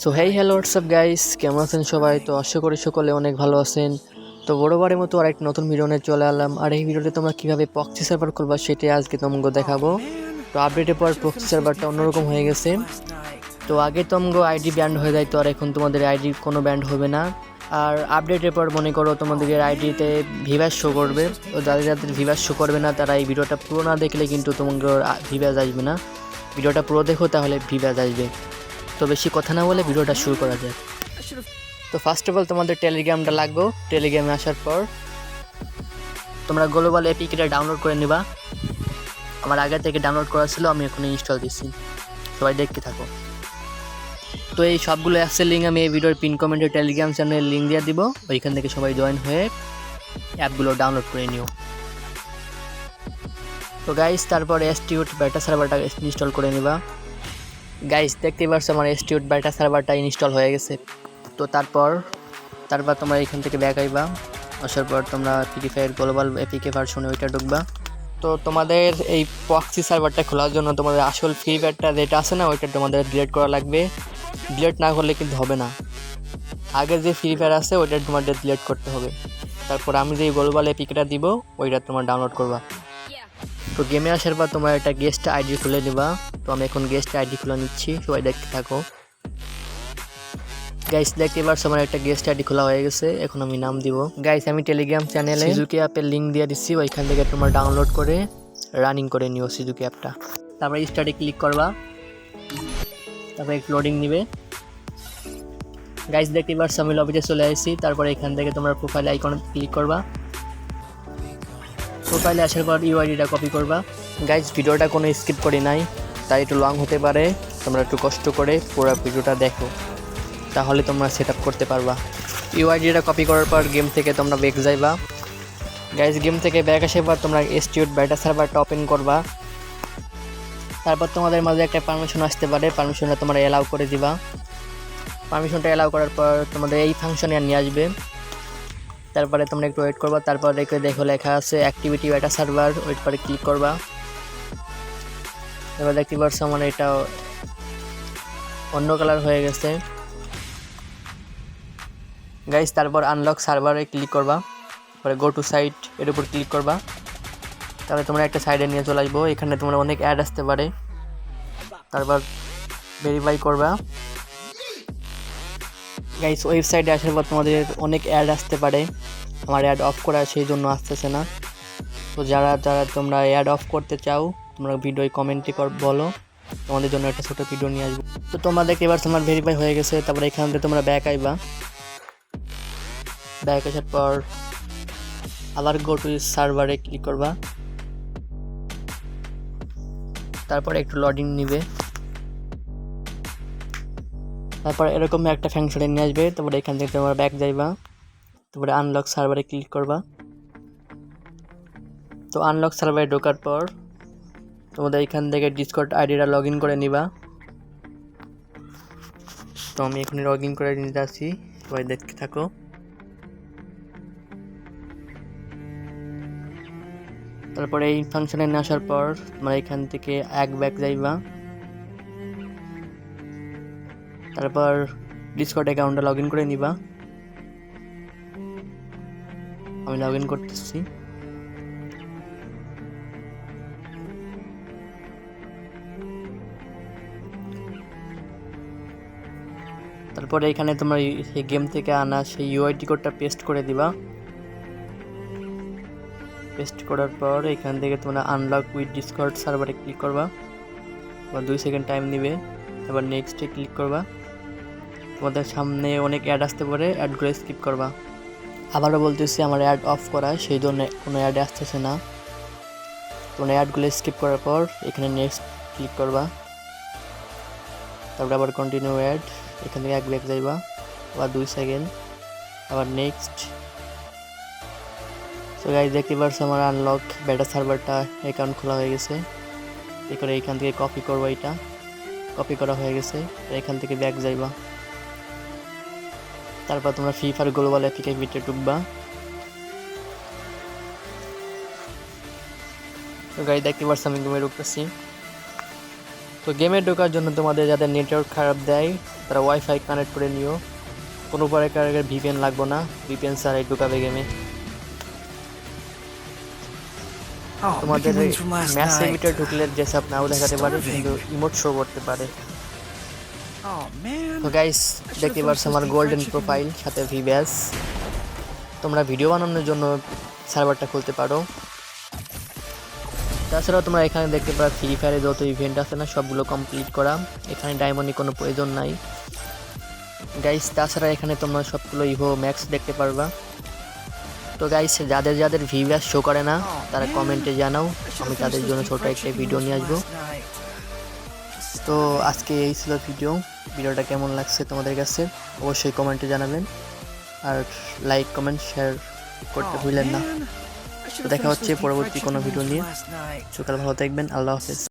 So hey hello WhatsApp guys কেমন আছেন সবাই? তো আশা করি সকলে অনেক ভালো আছেন। তো বড়বারের মতো আরেকটা নতুন ভিডিও নিয়ে চলে এলাম। আর এই ভিডিওতে তোমরা কীভাবে পক্সি সার্ভার করবা সেটাই আজকে তোমাকে দেখাবো। তো আপডেটের পর পক্সি সার্ভারটা অন্যরকম হয়ে গেছে। তো আগে তোমাকে আইডি ব্যান্ড হয়ে যায় তো আর এখন তোমাদের আইডি কোনো ব্যান্ড হবে না। আর আপডেটের পর মনে করো তোমাদের আইডিতে ভিভাস শো করবে। তো যাদের যাদের ভিভাস শো করবে না তারা এই ভিডিওটা পুরো না দেখলে কিন্তু তোমাকে ভিভাস আসবে না। ভিডিওটা পুরো দেখো তাহলে ভিভাস আসবে। তো বেশি কথা না বলে ভিডিওটা শুরু করা যায় তো ফার্স্ট অফ অল তোমাদের টেলিগ্রামটা লাগবে। টেলিগ্রামে আসার পর তোমরা গ্লোবাল এপিকেটা ডাউনলোড করে নিবা। আমার আগে থেকে ডাউনলোড করা ছিল, আমি এখন ইনস্টল দিচ্ছি সবাই দেখতে থাকো। তো এই সবগুলো অ্যাপসের লিঙ্ক আমি এই ভিডিওর পিন কমেন্টে টেলিগ্রাম চ্যানেলের লিঙ্ক দিয়ে দিব। ওইখান থেকে সবাই জয়েন হয়ে অ্যাপগুলো ডাউনলোড করে নিও। তো গাইস তারপর এসটিউট ব্যাটা সার্ভারটা ইনস্টল করে নিবা। গাইস দেখতেই পারছ আমার এসটিউট ব্যাটা সার্ভারটা ইনস্টল হয়ে গেছে। তো তারপর তারপর তোমরা এখান থেকে ব্যাক আইবা। আসার পর তোমরা ফ্রি ফায়ার গ্লোবাল এপিকে ভার্সনে ওইটা ঢুকবা। তো তোমাদের এই পক্সি সার্ভারটা খোলার জন্য তোমাদের আসল ফ্রি ফায়ারটা যেটা আছে না ওইটা তোমাদের ডিলেট করা লাগবে। ডিলেট না করলে কিন্তু হবে না। আগে যে ফ্রি ফায়ার আছে ওইটা তোমাদের ডিলেট করতে হবে। তারপর আমি যে গ্লোবাল এপিকেটা দিব ওইটা তোমার ডাউনলোড করবা। তো গেমে আসার পর তোমার একটা গেস্ট আইডি খুলে নিবা। তো আমি এখন গেস্ট আইডি খুলে নিচ্ছি, সবাই দেখতে থাকো। গাইস দেখতে এবার আমার একটা গেস্ট আইডি খোলা হয়ে গেছে, এখন আমি নাম দিব। গাইস আমি টেলিগ্রাম চ্যানেলে সিজুকি অ্যাপের লিঙ্ক দিয়ে দিচ্ছি, ওইখান থেকে তোমার ডাউনলোড করে রানিং করে নিও সিজুকি অ্যাপটা তারপরে স্টার্টে ক্লিক করবা। তারপরে একটু লোডিং নিবে। গাইস দেখতে এবার আমি লবিতে চলে আসছি, তারপরে এখান থেকে তোমার প্রোফাইল আইকনে ক্লিক করবা। প্রোফাইলে আসার পর ইউআইডিটা কপি করবা। গাইস ভিডিওটা কোনো স্কিপ করি নাই। তাই একটু লং হতে পারে। তোমরা একটু কষ্ট করে পুরো ভিডিওটা দেখো। তাহলে তোমরা সেট করতে পারবা। ইউআইডিটা কপি করার পর গেম থেকে তোমরা ব্যাক যাইবা। গাইস গেম থেকে ব্যাক আসার পর তোমরা এসটিউট ব্যাটা সার্ভারটা ওপেন করবা। তারপর তোমাদের মাঝে একটা পারমিশন আসতে পারে। পারমিশনটা তোমরা অ্যালাউ করে দিবা। পারমিশনটা অ্যালাউ করার পর তোমাদের এই ফাংশনে নিয়ে আসবে। তারপরে তোমরা একটু ওয়েট করবা। তারপর দেখো লেখা আছে অ্যাক্টিভিটি ব্যাটা সার্ভার ওয়েট পরে ক্লিক করবা। এবার দেখতে পাচ্ছ আমার এটা অন্য কালার হয়ে গেছে। গাইস তারপর আনলক সার্ভারে ক্লিক করবা। পরে গো টু সাইট এর উপর ক্লিক করবা। তাহলে তোমরা একটা সাইডে নিয়ে চলে আসব। এখানে তোমরা অনেক অ্যাড আসতে পারে। তারপর ভেরিফাই করবা। গাইস ওয়েবসাইটে আসার পর তোমাদের অনেক অ্যাড আসতে পারে। আমার অ্যাড অফ করা সেই জন্য আসতেছে না। তো যারা যারা তোমরা অ্যাড অফ করতে চাও তোমরা ভিডিও কমেন্টে কর বলো। তোমাদের জন্য একটা ছোটো ভিডিও নিয়ে আসব। তো তোমাদের এবার তোমার ভেরিফাই হয়ে গেছে, তারপরে এখান থেকে তোমরা ব্যাক আইবা। ব্যাক আসার পর আবার গো টু সার্ভারে ক্লিক করবা। তারপরে একটু লডিং নিবে। তারপর এরকম একটা ফাংশনে নিয়ে আসবে, তারপরে এখান থেকে তোমরা ব্যাক যাইবা। তারপরে আনলক সার্ভারে ক্লিক করবা। তো আনলক সার্ভারে ঢোকার পর তোমাদের এখান থেকে ডিসকর্ড আইডিটা লগ ইন করে নিবা। তো আমি এখানে লগ ইন করে নিতে আসি, সবাই দেখতে থাকো। তারপরে এই ফাংশনে নিয়ে আসার পর তোমরা এখান থেকে এক ব্যাক যাইবা। তারপর ডিসকর্ড অ্যাকাউন্টটা লগ ইন করে নিবা। আমি লগ ইন করতেছি। তারপরে এখানে তোমরা সেই গেম থেকে আনা সেই ইউআইডি কোডটা পেস্ট করে দিবা। পেস্ট করার পর এখান থেকে তোমরা আনলক উইথ ডিসকর্ড সার্ভারে ক্লিক করবা। বা দুই সেকেন্ড টাইম নিবে। তারপর নেক্সটে ক্লিক করবা। তোমাদের সামনে অনেক অ্যাড আসতে পারে অ্যাডগুলো স্কিপ করবা। আবারও বলতেছি, আমার অ্যাড অফ করা, সেই জন্য কোনো অ্যাড আসতেছে না। তোমরা অ্যাডগুলো স্কিপ করার পর এখানে নেক্সট ক্লিক করবা। তারপরে আবার কন্টিনিউ অ্যাড এখান থেকে এক ব্যাক যাইবা, আবার দুই সেকেন্ড আবার নেক্সট তো গাইজ দেখতে পারছ আমার আনলক বেটা সার্ভারটা অ্যাকাউন্ট খোলা হয়ে গেছে। এরপরে এইখান থেকে কপি করব এটা। কপি করা হয়ে গেছে এখান থেকে ব্যাক যাইবা। তারপর তোমরা ফ্রি ফায়ার গ্লোবাল অ্যাপিকে ভিতরে ঢুকবা। তো গাড়ি দেখতে পারছ আমি ঘুমিয়ে ঢুকতেছি তো গেমে ঢোকার জন্য তোমাদের যাদের নেটওয়ার্ক খারাপ দেয় তারা ওয়াইফাই কানেক্ট করে নিও। কোনো পরে প্রকারের ভিপিএন লাগবে না। ভিপিএন ছাড়াই ঢোকাবে গেমে Oh, তোমাদের night. ভিতরে ঢুকলে ড্রেস আপ নাও দেখাতে পারে কিন্তু ইমোট শো করতে পারে। Oh তো গাইস দেখতে পাচ্ছ আমার গোল্ডেন প্রোফাইল সাথে ভি ব্যাস তোমরা ভিডিও বানানোর জন্য সার্ভারটা খুলতে পারো। তাছাড়াও তোমরা এখানে দেখতে পারো ফ্রি ফায়ারে যত ইভেন্ট আছে না, সবগুলো কমপ্লিট করা। এখানে ডায়মন্ডের কোনো প্রয়োজন নাই। গাইস তাছাড়া এখানে তোমরা সবগুলো ইভো ম্যাক্স দেখতে পারবা। তো গাইস যাদের যাদের ভি ব্যাস শো করে না, তারা কমেন্টে জানাও। আমি তাদের জন্য ছোট একটা ভিডিও নিয়ে আসব। তো আজকে এই ছিল ভিডিও ভিডিওটা কেমন লাগছে তোমাদের কাছে, অবশ্যই কমেন্টে জানাবেন। আর লাইক কমেন্ট শেয়ার করতে ভুলেন না। দেখা হচ্ছে পরবর্তী কোনো ভিডিও নিয়ে। সকাল ভালো থাকবেন আল্লাহ হাফেজ।